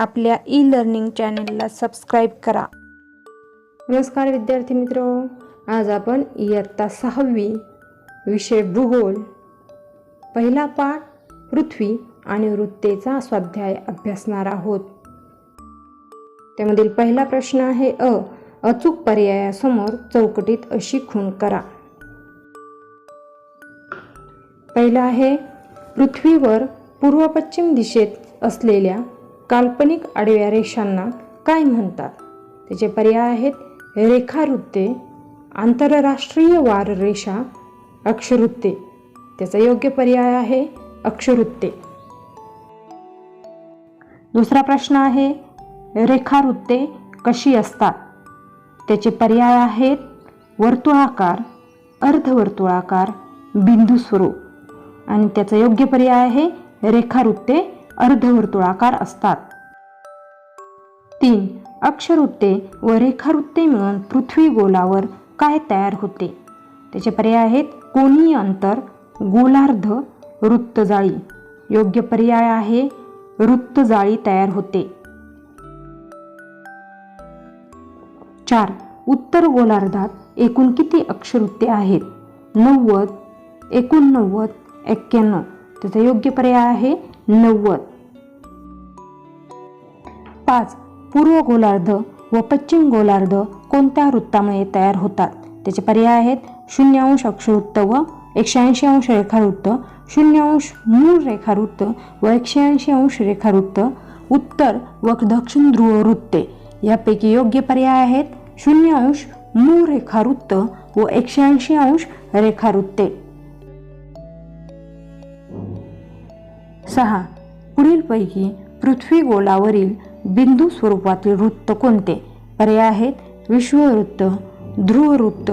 आपल्या e learning चॅनेलला subscribe करा. नमस्कार विद्यार्थी मित्र. आज आपण इयत्ता सहावी विषय भूगोल. पहिला पाठ पृथ्वी आणि वृत्तेचा स्वाध्याय अभ्यासणार आहोत. त्यामधील पहिला प्रश्न आहे अ. अचूक पर्यायासमोर चौकटीत अशी खूण करा. पहिला आहे पृथ्वीवर पूर्व पश्चिम दिशेत असलेल्या काल्पनिक आडव्या रेषांना काय म्हणतात? त्याचे पर्याय आहेत रेखावृत्ते आंतरराष्ट्रीय वार रेषा अक्षवृत्ते. त्याचा योग्य पर्याय आहे अक्षवृत्ते. दुसरा प्रश्न आहे रेखावृत्ते कशी असतात? त्याचे पर्याय आहेत वर्तुळाकार अर्धवर्तुळाकार बिंदू स्वरूप आणि त्याचा योग्य पर्याय आहे रेखावृत्ते अर्धवर्तुळाकार असतात. अक्षवृत्ते व रेखावृत्ते मिळून पृथ्वी गोलावर काय तयार होते? त्याचे पर्याय आहेत कोनीय अंतर गोलार्ध वृत्तजाळी. योग्य पर्याय आहे वृत्तजाळी तयार होते. चार. उत्तर गोलार्धात एकूण किती अक्षवृत्ते आहेत? नव्वद एकोणनव्वद एक्क्याण्णव. त्याचा योग्य पर्याय आहे नव्वद. पाच. पूर्व गोलार्ध व पश्चिम गोलार्ध कोणत्या वृत्तामुळे तयार होतात? त्याचे पर्याय आहेत शून्य अंश अक्षवृत्त व एकशे ऐंशी अंश रेखावृत्त शून्य अंश मूळ रेखावृत्त व एकशे ऐंशी अंश रेखावृत्त उत्तर व दक्षिण ध्रुव वृत्ते. यापैकी योग्य पर्याय आहेत शून्य अंश मूळ रेखावृत्त व एकशे ऐंशी अंश रेखावृत्ते. सहा. पुढीलपैकी पृथ्वी गोलावरील बिंदू स्वरूपातील वृत्त कोणते? पर्याय आहेत विश्ववृत्त ध्रुववृत्त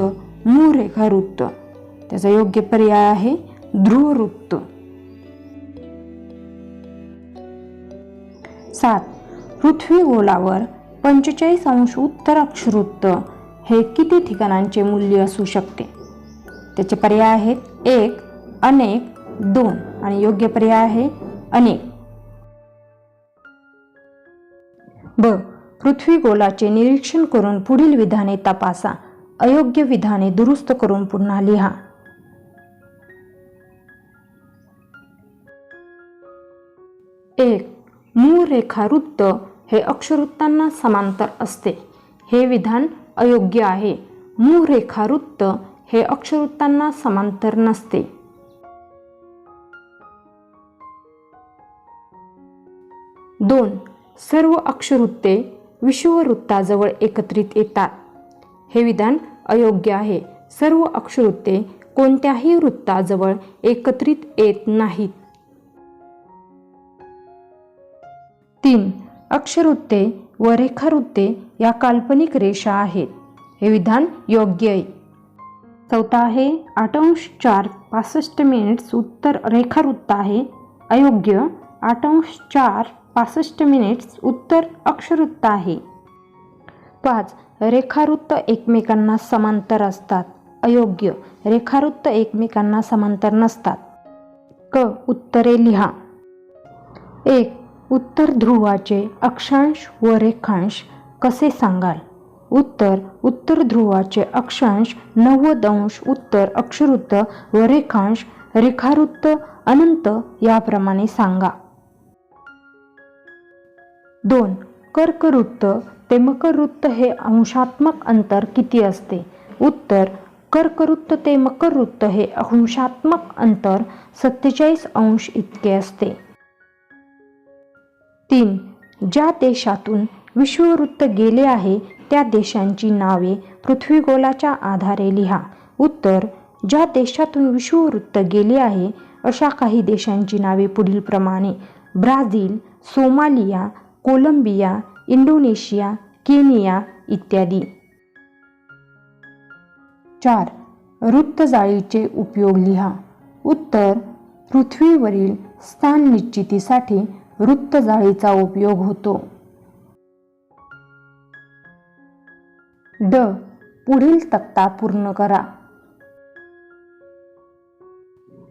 मूळ रेखावृत्त त्याचा योग्य पर्याय आहे ध्रुववृत्त. सात. पृथ्वी गोलावर पंचेचाळीस अंश उत्तर अक्षवृत्त हे किती ठिकाणांचे मूल्य असू शकते? त्याचे पर्याय आहेत एक अनेक दोन आणि योग्य पर्याय आहे अनेक. पृथ्वी गोलाचे निरीक्षण करून पुढील विधाने तपासा. अयोग्य विधाने दुरुस्त करून पुन्हा लिहा. एक मूळ रेखावृत्त हे अक्षवृत्तांना समांतर असते. हे विधान अयोग्य आहे. मूळ रेखावृत्त हे अक्षवृत्तांना समांतर नसते. दोन सर्व अक्षवृत्ते विषुववृत्ताजवळ एकत्रित येतात. हे विधान अयोग्य आहे. सर्व अक्षवृत्ते कोणत्याही वृत्ताजवळ एकत्रित येत नाहीत. तीन. अक्षवृत्ते व रेखावृत्ते या काल्पनिक रेषा आहेत. हे विधान योग्य आहे. चौथा आहे आठ अंश चार पासष्ट मिनिट्स उत्तर रेखावृत्त आहे. अयोग्य आठ अंश चार पासष्ट मिनिट्स उत्तर अक्षवृत्त आहे. पाच. रेखावृत्त एकमेकांना समांतर असतात. अयोग्य. रेखावृत्त एकमेकांना समांतर नसतात. क. उत्तरे लिहा. एक. उत्तर ध्रुवाचे अक्षांश व रेखांश कसे सांगाल? उत्तर. उत्तर ध्रुवाचे अक्षांश नव्वद अंश उत्तर अक्षवृत्त व रेखांश रेखावृत्त अनंत याप्रमाणे सांगा. दोन कर्कवृत्त. ते मकरवृत्त हे अंशात्मक अंतर किती असते? उत्तर कर्कवृत्त ते मकरवृत्त हे अंशात्मक अंतर सत्तेचाळीस अंश इतके असते. तीन ज्या देशातून विश्ववृत्त गेले आहे त्या देशांची नावे पृथ्वीगोलाच्या आधारे लिहा. उत्तर ज्या देशातून विश्ववृत्त गेले आहे अशा काही देशांची नावे पुढीलप्रमाणे. Brazil Somalia Colombia Indonesia Kenya इत्यादी. चार. वृत्तजाळीचे उपयोग लिहा. उत्तर. पृथ्वीवरील स्थान निश्चितीसाठी वृत्तजाळीचा उपयोग होतो. ड. पुढील तक्ता पूर्ण करा.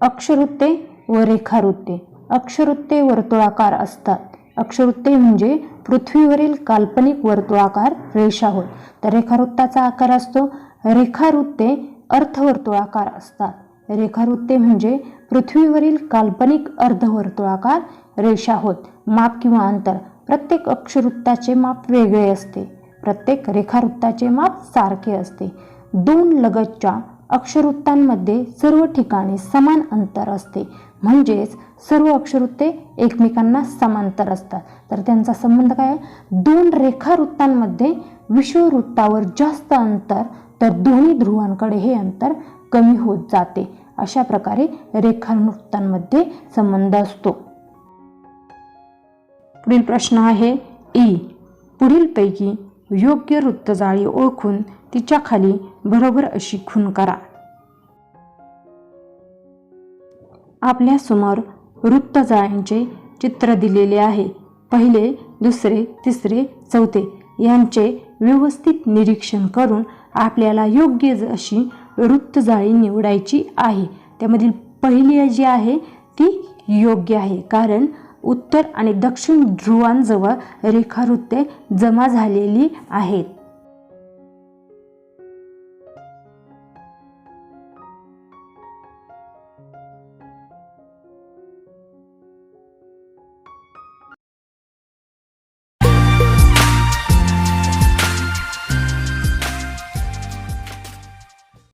अक्षवृत्ते व रेखावृत्ते अक्षवृत्ते वर्तुळाकार असतात. अक्षवृत्ते म्हणजे पृथ्वीवरील काल्पनिक वर्तुळाकार रेषा होत तर रेखावृत्ताचा आकार असतो. रेखावृत्ते अर्थवर्तुळाकार असतात. रेखावृत्ते म्हणजे पृथ्वीवरील काल्पनिक अर्धवर्तुळाकार रेषा होत माप किंवा अंतर. प्रत्येक अक्षवृत्ताचे माप वेगळे असते. प्रत्येक रेखावृत्ताचे माप सारखे असते. दोन लगतच्या अक्षवृत्तांमध्ये सर्व ठिकाणी समान अंतर असते. म्हणजेच सर्व अक्षरवृत्ते एकमेकांना समांतर असतात. तर त्यांचा संबंध काय आहे? दोन रेखावृत्तांमध्ये विश्ववृत्तावर जास्त अंतर तर दोन्ही ध्रुवांकडे हे अंतर कमी होत जाते. अशा प्रकारे रेखावृत्तांमध्ये संबंध असतो. पुढील प्रश्न आहे ई पुढीलपैकी योग्य वृत्तजाळी ओळखून तिच्या खाली बरोबर अशी खून करा. आपल्यासमोर वृत्तजाळ्यांचे चित्र दिलेले आहे. पहिले दुसरे तिसरे चौथे यांचे व्यवस्थित निरीक्षण करून आपल्याला योग्य ज- अशी वृत्तजाळी निवडायची आहे. त्यामधील पहिली जी आहे ती योग्य आहे. कारण उत्तर आणि दक्षिण ध्रुवांजवळ रेखावृत्ते जमा झालेली आहेत.